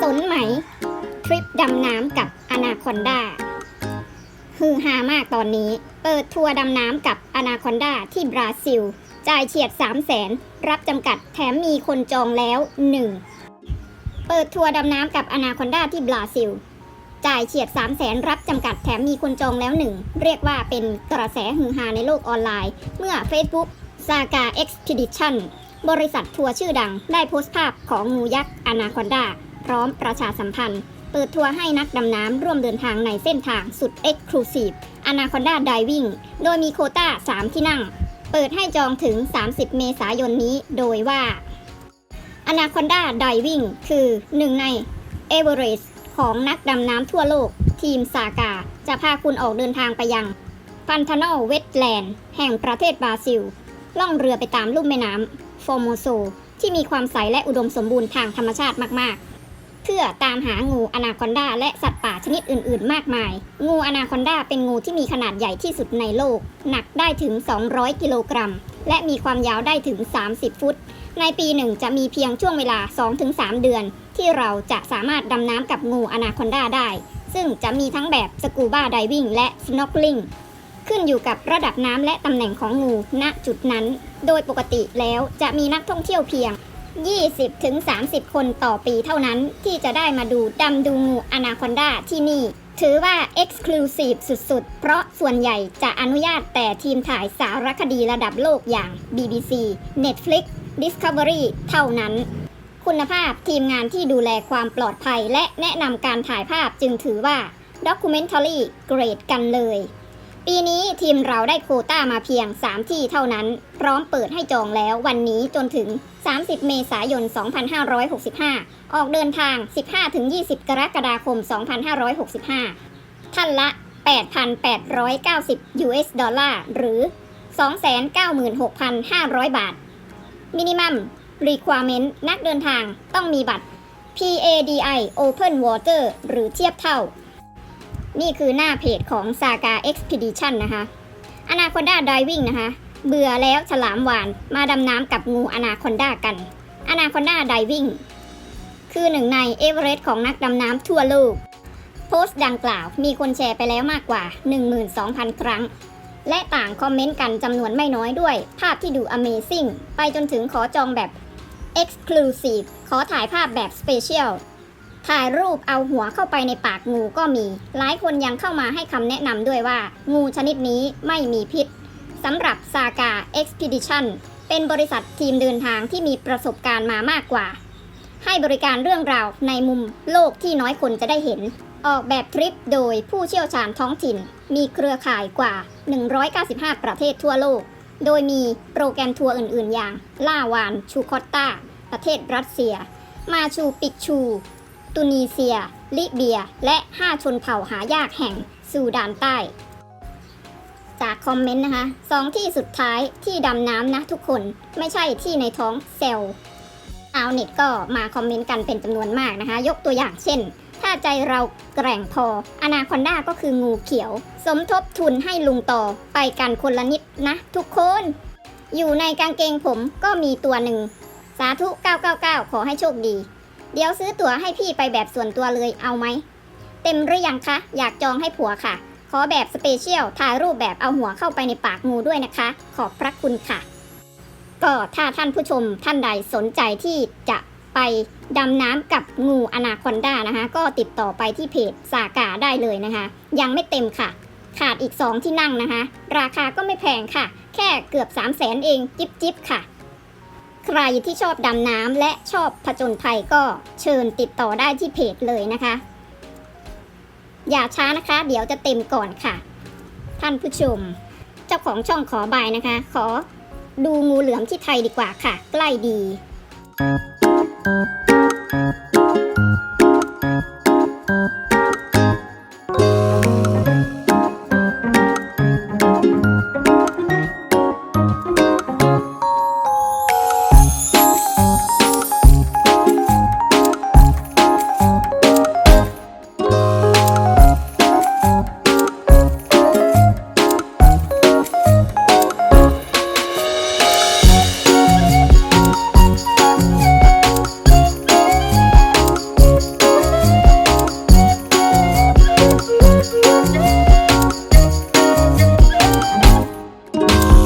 สนไหม ทริปดำน้ำกับอนาคอนดาฮือฮามากตอนนี้ เปิดทัวร์ดำน้ำกับอนาคอนดาที่บราซิล จ่ายเฉียด 3 0 0แสน รับจำกัดแถมมีคนจองแล้ว 1 เปิดทัวร์ดำน้ำกับอนาคอนดาที่บราซิล จ่ายเฉียด 3 0 0แสน รับจำกัดแถมมีคนจองแล้วหนึ่งเรียกว่าเป็นกระแสฮือฮาในโลกออนไลน์ เมื่อ Facebook Saga Expedition บริษัททัวร์ชื่อดังได้โพสต์ภาพของงูยักษ์อนาคอนดา พร้อมประชาสัมพันธ์ เปิดทัวร์ให้นักดำน้ำร่วมเดินทางในเส้นทางสุด Exclusive Anaconda Diving โดยมีโคต้า 3 ที่นั่ง เปิดให้จองถึง 30 เมษายนนี้โดยว่า Anaconda Diving คือหนึ่งใน e v e r e s t ของนักดำน้ำทั่วโลก ทีมซากา จะพาคุณออกเดินทางไปยังพันธนอลเวทแลนด์แห่งประเทศบราซิล ล่องเรือไปตามลุ่มแม่น้ำฟอร์โมโซ ที่มีความใสและอุดมสมบูรณ์ทางธรรมชาติมากๆ เพื่อตามหางูอนาคอนดาและสัตว์ป่าชนิดอื่นๆ มากมาย งูอนาคอนดาเป็นงูที่มีขนาดใหญ่ที่สุดในโลก หนักได้ถึง 200 กิโลกรัม และมีความยาวได้ถึง 30 ฟุต ในปีหนึ่งจะมีเพียงช่วงเวลา 2-3 เดือน ที่เราจะสามารถดำน้ำกับงูอนาคอนดาได้ ซึ่งจะมีทั้งแบบสกูบ้าไดวิ่งและสโนว์ลิง ขึ้นอยู่กับระดับน้ำและตำแหน่งของงูณจุดนั้น โดยปกติแล้วจะมีนักท่องเที่ยวเพียง 20-30 คนต่อปีเท่านั้นที่จะได้มาดูดำดูงูอนาคอนดาที่นี่ ถือว่า Exclusive สุดๆ เพราะส่วนใหญ่จะอนุญาตแต่ทีมถ่ายสารคดีระดับโลกอย่าง BBC Netflix Discovery เท่านั้น คุณภาพทีมงานที่ดูแลความปลอดภัย และแนะนำการถ่ายภาพจึงถือว่า Documentary g r a d กันเลย ปีนี้ทีมเราได้โคต้ามาเพียง 3 ที่เท่านั้น พร้อมเปิดให้จองแล้ววันนี้จนถึง 30 เมษายน 2565 ออกเดินทาง 15-20 กรกฎาคม 2565 ท่านละ 8,890 US ดอลลาร์หรือ 296,500 บาท มินิมัม Requirement นักเดินทางต้องมีบัตร PADI Open Water หรือเทียบเท่า นี่คือหน้าเพจของ Saga Expedition นะคะ Anaconda Diving นะคะ เบื่อแล้วฉลามหวานมาดำน้ำกับงูอนาคอนดากัน Anaconda Diving คือหนึ่งในเอเวอเรสต์ของนักดำน้ำทั่วโลก โพสต์ดังกล่าวมีคนแชร์ไปแล้วมากกว่า 12,000 ครั้ง และต่างคอมเมนต์กันจำนวนไม่น้อยด้วย ภาพที่ดู Amazing ไปจนถึงขอจองแบบ Exclusive ขอถ่ายภาพแบบ Special ถ่ายรูปเอาหัวเข้าไปในปากงูก็มี หลายคนยังเข้ามาให้คำแนะนำด้วยว่า งูชนิดนี้ไม่มีพิษสำหรับ Saga Expedition เป็นบริษัททีมเดินทางที่มีประสบการณ์มามากกว่า ให้บริการเรื่องราวในมุมโลกที่น้อยคนจะได้เห็น ออกแบบทริปโดยผู้เชี่ยวชาญท้องถิ่น มีเครือข่ายกว่า 195 ประเทศทั่วโลก โดยมีโปรแกรมทัวร์อื่น ๆ อย่าง ล่าวาน ชูคอตตาประเทศรัสเซีย มาชูปิกชู ตุนีเซีย ลิเบีย และ 5 ชนเผ่าหายากแห่งซูดานใต้ จากคอมเมนต์นะคะสองที่สุดท้ายที่ดำน้ำนะทุกคนไม่ใช่ที่ในท้องเซลล์ชาวเน็ตก็มาคอมเมนต์กันเป็นจำนวนมากนะคะ ยกตัวอย่างเช่น ถ้าใจเราแกร่งพอ อนาคอนด้าก็คืองูเขียว สมทบทุนให้ลุงต่อไปกันคนละนิดนะทุกคน อยู่ในกางเกงผมก็มีตัวหนึ่ง สาธุ 999 ขอให้โชคดี เดี๋ยวซื้อตั๋วให้พี่ไปแบบส่วนตัวเลยเอาไหม เต็มหรือยังคะ อยากจองให้ผัวค่ะ ขอแบบสเปเชียลถ่ายรูปแบบเอาหัวเข้าไปในปากงูด้วยนะคะ ขอบพระคุณค่ะ ก็ถ้าท่านผู้ชมท่านใดสนใจที่จะไปดำน้ำกับงูอนาคอนดานะคะ ก็ติดต่อไปที่เพจสากาได้เลยนะคะ ยังไม่เต็มค่ะ ขาดอีก 2 ที่นั่งนะคะ ราคาก็ไม่แพงค่ะ แค่เกือบ 3 0 0แสนเอง จิบจิบค่ะ ใครที่ชอบดำน้ำและชอบผจญภัยก็เชิญติดต่อได้ที่เพจเลยนะคะ อย่าช้านะคะ เดี๋ยวจะเต็มก่อนค่ะ ท่านผู้ชม เจ้าของช่องขอบายนะคะ ขอดูงูเหลือมที่ไทยดีกว่าค่ะ ใกล้ดี